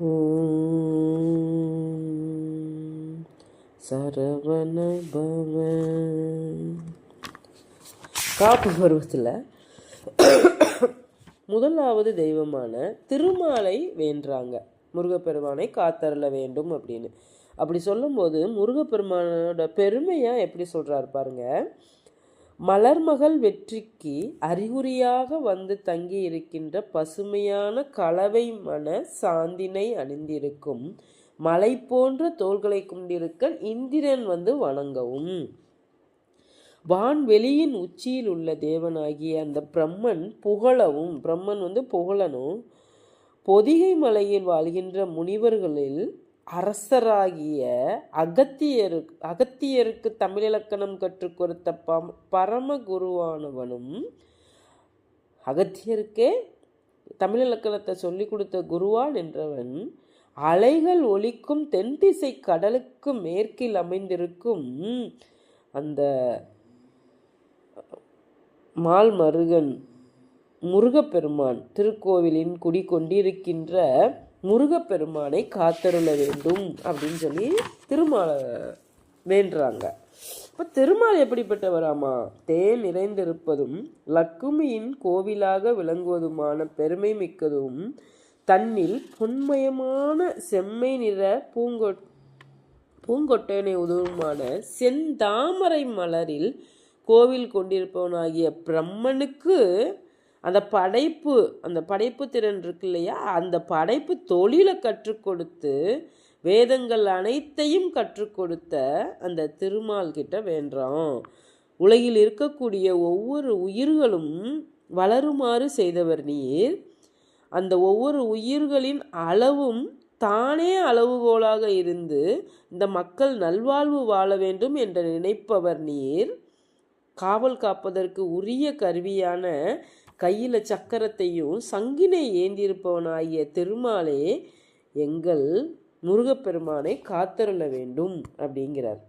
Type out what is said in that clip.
ஓம் சரவண பவ காப்பு பருவத்தில் முதலாவது தெய்வமான திருமாலை வேண்டுறாங்க. முருகப்பெருமானை காத்தரல வேண்டும் அப்படின்னு. அப்படி சொல்லும்போது முருகப்பெருமானோட பெருமையாக எப்படி சொல்கிறாரு பாருங்கள் மலர்மகள் வெற்றிக்கு அறிகுறியாக வந்து தங்கி இருக்கின்ற பசுமையான கலவை மன சாந்தினை அணிந்திருக்கும். மலை போன்ற தோள்களை கொண்டிருக்க இந்திரன் வந்து வணங்கவும். வான்வெளியின் உச்சியில் உள்ள தேவனாகிய அந்த பிரம்மன் புகழவும் பிரம்மன் வந்து புகழனும் பொதிகை மலையில் வாழ்கின்ற முனிவர்களில் அரசராகிய அகத்தியரு அகத்தியருக்கு தமிழிலக்கணம் கற்றுக் கொடுத்த பம் பரமகுருவானவனும் அகத்தியருக்கே தமிழிலக்கணத்தை சொல்லிக் கொடுத்த குருவான் என்றவன் அலைகள் ஒலிக்கும் தென்திசை கடலுக்கு மேற்கில் அமைந்திருக்கும் அந்த மால்மருகன் முருகப்பெருமான் திருக்கோவிலின் குடி கொண்டிருக்கின்ற முருகப்பெருமானை காத்தருள வேண்டும் அப்படின்னு சொல்லி திருமாலை வேண்டுறாங்க. இப்போ திருமால் எப்படிப்பட்டவராமா? தேன் நிறைந்திருப்பதும் லக்குமியின் கோவிலாக விளங்குவதுமான பெருமை மிக்கதும் தன்னில் பொன்மயமான செம்மை நிற பூங்கொ பூங்கொட்டையனை உதவுமான செந்தாமரை மலரில் கோவில் கொண்டிருப்பவனாகிய பிரம்மனுக்கு அந்த படைப்பு அந்த படைப்பு திறன் இருக்கு இல்லையா? அந்த படைப்பு தொழிலை கற்றுக் கொடுத்து வேதங்கள் அனைத்தையும் கற்றுக் கொடுத்த அந்த திருமால் கிட்ட வேண்டுறோம். உலகில் இருக்கக்கூடிய ஒவ்வொரு உயிர்களும் வளருமாறு செய்தவர் நீர். அந்த ஒவ்வொரு உயிர்களின் அளவும் தானே அளவுகோலாக இருந்து இந்த மக்கள் நல்வாழ்வு வாழ வேண்டும் என்று நினைப்பவர் நீர். காவல் காப்பதற்கு உரிய கருவியான கையில் சக்கரத்தையும் சங்கினை ஏந்தியிருப்பவனாகிய திருமாலே எங்கள் முருகப்பெருமானை காத்தருள வேண்டும் அப்படிங்கிறார்.